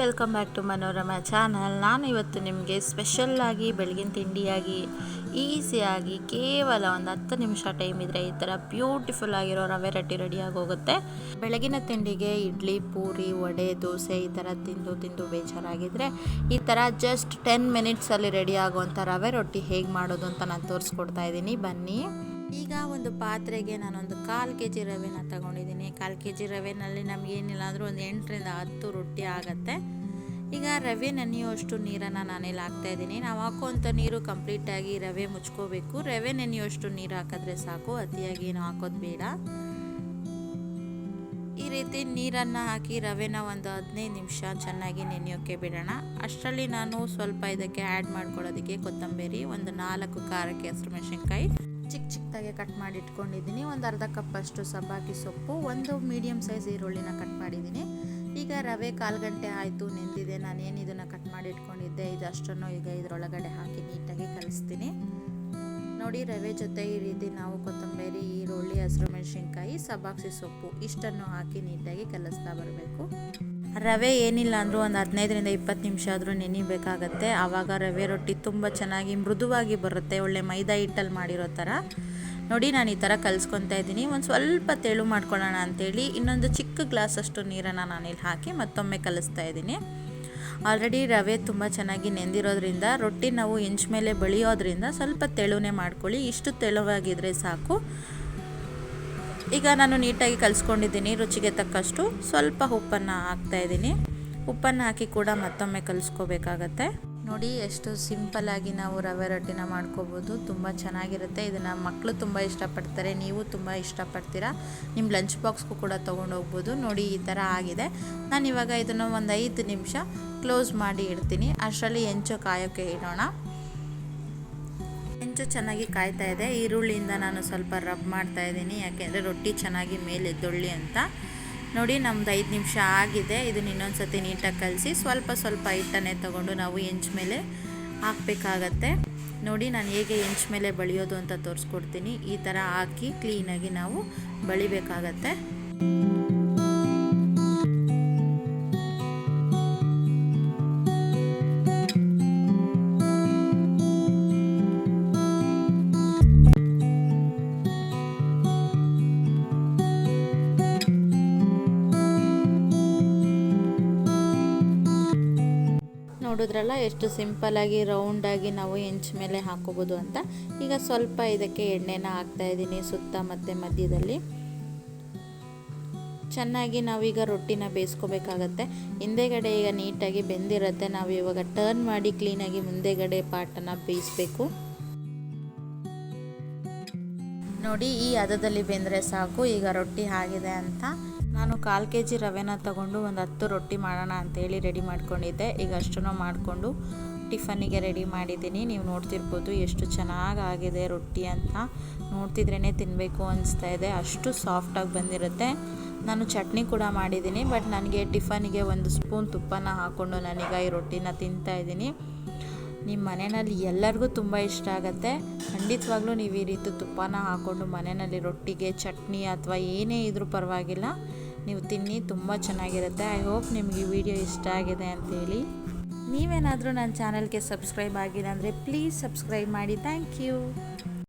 Welcome back to Manorama channel. ನಾನು ಇವತ್ತು ನಿಮಗೆ ಸ್ಪೆಷಲ್ಲಾಗಿ ಬೆಳಗಿನ ತಿಂಡಿಯಾಗಿ ಈಸಿಯಾಗಿ ಕೇವಲ ಒಂದು ಹತ್ತು ನಿಮಿಷ ಟೈಮ್ ಇದ್ದರೆ ಈ ಥರ ಬ್ಯೂಟಿಫುಲ್ ಆಗಿರೋ ರವೆ ರೊಟ್ಟಿ ರೆಡಿಯಾಗಿ ಹೋಗುತ್ತೆ. ಬೆಳಗಿನ ತಿಂಡಿಗೆ ಇಡ್ಲಿ, ಪೂರಿ, ವಡೆ, ದೋಸೆ ಈ ಥರ ತಿಂದು ತಿಂದು ಬೇಜಾರಾಗಿದ್ದರೆ ಈ ಥರ ಜಸ್ಟ್ ಟೆನ್ ಮಿನಿಟ್ಸಲ್ಲಿ ರೆಡಿ ಆಗುವಂಥ ರವೆ ರೊಟ್ಟಿ ಹೇಗೆ ಮಾಡೋದು ಅಂತ ನಾನು ತೋರಿಸ್ಕೊಡ್ತಾ ಇದ್ದೀನಿ. ಬನ್ನಿ. ಈಗ ಒಂದು ಪಾತ್ರೆಗೆ ನಾನೊಂದು ಕಾಲು ಕೆ ಜಿ ರವೆನ ತಗೊಂಡಿದ್ದೀನಿ. ಕಾಲು ಕೆ ಜಿ ರವೆನಲ್ಲಿ ನಮ್ಗೆ ಏನಿಲ್ಲ ಅಂದರೂ ಒಂದು ಎಂಟರಿಂದ ಹತ್ತು ರೊಟ್ಟಿ ಆಗುತ್ತೆ. ಈಗ ರವೆ ನೆನೆಯುವಷ್ಟು ನೀರನ್ನು ನಾನಿಲ್ಲಿ ಹಾಕ್ತಾ ಇದ್ದೀನಿ. ನಾವು ಹಾಕುವಂಥ ನೀರು ಕಂಪ್ಲೀಟಾಗಿ ರವೆ ಮುಚ್ಕೋಬೇಕು. ರವೆ ನೆನೆಯುವಷ್ಟು ನೀರು ಹಾಕಿದ್ರೆ ಸಾಕು. ಅತಿಯಾಗಿ ಏನು ಹಾಕೋದು ಬೇಡ. ಈ ರೀತಿ ನೀರನ್ನು ಹಾಕಿ ರವೆನ ಒಂದು ಹದಿನೈದು ನಿಮಿಷ ಚೆನ್ನಾಗಿ ನೆನೆಯೋಕ್ಕೆ ಬಿಡೋಣ. ಅಷ್ಟರಲ್ಲಿ ನಾನು ಸ್ವಲ್ಪ ಇದಕ್ಕೆ ಆ್ಯಡ್ ಮಾಡ್ಕೊಳ್ಳೋದಕ್ಕೆ ಕೊತ್ತಂಬರಿ, ಒಂದು ನಾಲ್ಕು ಖಾರಕ್ಕೆ ಹಸಿರು ಮೆಣಸಿನ್ಕಾಯಿ ಚಿಕ್ಕ ಚಿಕ್ಕದಾಗೆ ಕಟ್ ಮಾಡಿ ಇಟ್ಕೊಂಡಿದ್ದೀನಿ. ಒಂದು ಅರ್ಧ ಕಪ್ಪಷ್ಟು ಸಬ್ಬಾಕಿ ಸೊಪ್ಪು, ಒಂದು ಮೀಡಿಯಮ್ ಸೈಜ್ ಈರುಳ್ಳಿನ ಕಟ್ ಮಾಡಿದ್ದೀನಿ. ಈಗ ರವೆ ಕಾಲು ಗಂಟೆ ಆಯಿತು, ನೆಂದಿದೆ. ನಾನು ಏನು ಇದನ್ನು ಕಟ್ ಮಾಡಿ ಇಟ್ಕೊಂಡಿದ್ದೆ? ಇದಷ್ಟನ್ನು ಈಗ ಇದರೊಳಗಡೆ ಹಾಕಿ ನೀಟಾಗಿ ಕಲಿಸ್ತೀನಿ. ನೋಡಿ ರವೆ ಜೊತೆ ಈ ರೀತಿ ನಾವು ಕೊತ್ತಂಬರಿ, ಈರುಳ್ಳಿ ಹಸಿರು ಮೆಣಸಿನ್ಕಾಯಿ ಸಬಾಕ್ಸಿ ಸೊಪ್ಪು ಇಷ್ಟನ್ನು ಹಾಕಿ ನೀಟಾಗಿ ಕಲಿಸ್ತಾ ಬರಬೇಕು. ರವೆ ಏನಿಲ್ಲ ಅಂದರೂ ಒಂದು ಹದಿನೈದರಿಂದ ಇಪ್ಪತ್ತು ನಿಮಿಷ ಆದರೂ ನೆನಿಬೇಕಾಗತ್ತೆ. ಆವಾಗ ರವೆ ರೊಟ್ಟಿ ತುಂಬ ಚೆನ್ನಾಗಿ ಮೃದುವಾಗಿ ಬರುತ್ತೆ. ಒಳ್ಳೆ ಮೈದಾ ಹಿಟ್ಟಲ್ಲಿ ಮಾಡಿರೋ ಥರ ನೋಡಿ ನಾನು ಈ ಥರ ಕಲಿಸ್ಕೊತಾ ಇದ್ದೀನಿ. ಒಂದು ಸ್ವಲ್ಪ ತೆಳು ಮಾಡ್ಕೊಳ್ಳೋಣ ಅಂತೇಳಿ ಇನ್ನೊಂದು ಚಿಕ್ಕ ಗ್ಲಾಸಷ್ಟು ನೀರನ್ನು ನಾನಿಲ್ಲಿ ಹಾಕಿ ಮತ್ತೊಮ್ಮೆ ಕಲಿಸ್ತಾ ಇದ್ದೀನಿ. ಆಲ್ರೆಡಿ ರವೆ ತುಂಬ ಚೆನ್ನಾಗಿ ನೆಂದಿರೋದ್ರಿಂದ, ರೊಟ್ಟಿ ನಾವು ಹೆಂಚ್ ಮೇಲೆ ಬಳಿಯೋದ್ರಿಂದ ಸ್ವಲ್ಪ ತೆಳುವೇ ಮಾಡ್ಕೊಳ್ಳಿ. ಇಷ್ಟು ತೆಳುವಾಗಿದ್ದರೆ ಸಾಕು. ಈಗ ನಾನು ನೀಟಾಗಿ ಕಲಿಸ್ಕೊಂಡಿದ್ದೀನಿ, ರುಚಿಗೆ ತಕ್ಕಷ್ಟು. ಸ್ವಲ್ಪ ಉಪ್ಪನ್ನು ಹಾಕ್ತಾ ಇದ್ದೀನಿ. ಉಪ್ಪನ್ನು ಹಾಕಿ ಕೂಡ ಮತ್ತೊಮ್ಮೆ ಕಲಿಸ್ಕೋಬೇಕಾಗತ್ತೆ. ನೋಡಿ ಎಷ್ಟು ಸಿಂಪಲ್ಲಾಗಿ ನಾವು ರವೆ ರೊಟ್ಟಿನ ಮಾಡ್ಕೋಬೋದು. ತುಂಬ ಚೆನ್ನಾಗಿರುತ್ತೆ. ಇದನ್ನು ಮಕ್ಕಳು ತುಂಬ ಇಷ್ಟಪಡ್ತಾರೆ. ನೀವು ತುಂಬ ಇಷ್ಟಪಡ್ತೀರಾ? ನಿಮ್ಮ ಲಂಚ್ ಬಾಕ್ಸ್ಗೂ ಕೂಡ ತೊಗೊಂಡೋಗ್ಬೋದು ನೋಡಿ ಈ ಥರ ಆಗಿದೆ. ನಾನು ಇವಾಗ ಇದನ್ನು ಒಂದು ಐದು ನಿಮಿಷ ಕ್ಲೋಸ್ ಮಾಡಿ ಇಡ್ತೀನಿ. ಅಷ್ಟರಲ್ಲಿ ಹೆಂಚು ಕಾಯೋಕ್ಕೆ ಇಡೋಣ. ಹೆಂಚು ಚೆನ್ನಾಗಿ ಕಾಯ್ತಾ ಇದೆ. ಈರುಳ್ಳಿಯಿಂದ ನಾನು ಸ್ವಲ್ಪ ರಬ್ ಮಾಡ್ತಾ ಇದ್ದೀನಿ. ಯಾಕೆಂದರೆ ರೊಟ್ಟಿ ಚೆನ್ನಾಗಿ ಮೇಲೆ ಎದ್ದೊಳ್ಳಿ ಅಂತ. ನೋಡಿ, ನಮ್ದು ಐದು ನಿಮಿಷ ಆಗಿದೆ. ಇದನ್ನ ಇನ್ನೊಂದು ಸತಿ ನೀಟಾಗಿ ಕಲಸಿ, ಸ್ವಲ್ಪ ಸ್ವಲ್ಪ ಹಿಟ್ಟನ್ನೇ ತೊಗೊಂಡು ನಾವು ಹೆಂಚ್ ಮೇಲೆ ಹಾಕಬೇಕಾಗತ್ತೆ. ನೋಡಿ, ನಾನು ಹೇಗೆ ಹೆಂಚ್ ಮೇಲೆ ಬಳಿಯೋದು ಅಂತ ತೋರಿಸ್ಕೊಡ್ತೀನಿ. ಈ ಥರ ಹಾಕಿ ಕ್ಲೀನಾಗಿ ನಾವು ಬಳಿಬೇಕಾಗತ್ತೆ. ನೋಡಿದ್ರಲ್ಲ, ಎಷ್ಟು ಸಿಂಪಲ್ಲಾಗಿ ರೌಂಡಾಗಿ ನಾವು ಹೆಂಚ್ ಮೇಲೆ ಹಾಕೋಬೋದು ಅಂತ. ಈಗ ಸ್ವಲ್ಪ ಇದಕ್ಕೆ ಎಣ್ಣೆನ ಹಾಕ್ತಾ ಇದ್ದೀನಿ ಸುತ್ತ ಮತ್ತು ಮಧ್ಯದಲ್ಲಿ. ಚೆನ್ನಾಗಿ ನಾವೀಗ ರೊಟ್ಟಿನ ಬೇಯಿಸ್ಕೋಬೇಕಾಗತ್ತೆ. ಹಿಂದೆಗಡೆ ಈಗ ನೀಟಾಗಿ ಬೆಂದಿರುತ್ತೆ. ನಾವು ಇವಾಗ ಟರ್ನ್ ಮಾಡಿ ಕ್ಲೀನಾಗಿ ಮುಂದೆಗಡೆ ಪಾಟನ್ನು ಬೇಯಿಸ್ಬೇಕು. ನೋಡಿ, ಈ ಹದದಲ್ಲಿ ಬೆಂದರೆ ಸಾಕು. ಈಗ ರೊಟ್ಟಿ ಆಗಿದೆ ಅಂತ. ನಾನು ಕಾಲು ಕೆ ಜಿ ರವೆನ ತಗೊಂಡು ಒಂದು ಹತ್ತು ರೊಟ್ಟಿ ಮಾಡೋಣ ಅಂತೇಳಿ ರೆಡಿ ಮಾಡ್ಕೊಂಡಿದ್ದೆ. ಈಗ ಅಷ್ಟನ್ನು ಮಾಡಿಕೊಂಡು ಟಿಫನ್ನಿಗೆ ರೆಡಿ ಮಾಡಿದ್ದೀನಿ. ನೀವು ನೋಡ್ತಿರ್ಬೋದು ಎಷ್ಟು ಚೆನ್ನಾಗಾಗಿದೆ ರೊಟ್ಟಿ ಅಂತ. ನೋಡ್ತಿದ್ರೇ ತಿನ್ನಬೇಕು ಅನಿಸ್ತಾ ಇದೆ. ಅಷ್ಟು ಸಾಫ್ಟಾಗಿ ಬಂದಿರುತ್ತೆ. ನಾನು ಚಟ್ನಿ ಕೂಡ ಮಾಡಿದ್ದೀನಿ ಬಟ್ ನನಗೆ ಟಿಫನ್ನಿಗೆ ಒಂದು ಸ್ಪೂನ್ ತುಪ್ಪನ ಹಾಕ್ಕೊಂಡು ನಾನೀಗ ಈ ರೊಟ್ಟಿನ ತಿಂತಾ ಇದ್ದೀನಿ. ನಿಮ್ಮ ಮನೆಯಲ್ಲಿ ಎಲ್ಲರಿಗೂ ತುಂಬ ಇಷ್ಟ ಆಗುತ್ತೆ. ಖಂಡಿತವಾಗ್ಲೂ ನೀವು ಈ ರೀತಿ ತುಪ್ಪನ ಹಾಕ್ಕೊಂಡು ಮನೆಯಲ್ಲಿ ರೊಟ್ಟಿಗೆ, ಚಟ್ನಿ ಅಥವಾ ಏನೇ ಇದ್ರೂ ಪರವಾಗಿಲ್ಲ. ನೀವು ತಿನ್ನಿ, ತುಂಬ ಚೆನ್ನಾಗಿರುತ್ತೆ. ಐ ಹೋಪ್ ನಿಮಗೆ ಈ ವಿಡಿಯೋ ಇಷ್ಟ ಆಗಿದೆ ಅಂತೇಳಿ. ನೀವೇನಾದರೂ ನನ್ನ ಚಾನಲ್ಗೆ ಸಬ್ಸ್ಕ್ರೈಬ್ ಆಗಿಲ್ಲ ಅಂದರೆ ಪ್ಲೀಸ್ ಸಬ್ಸ್ಕ್ರೈಬ್ ಮಾಡಿ. Thank you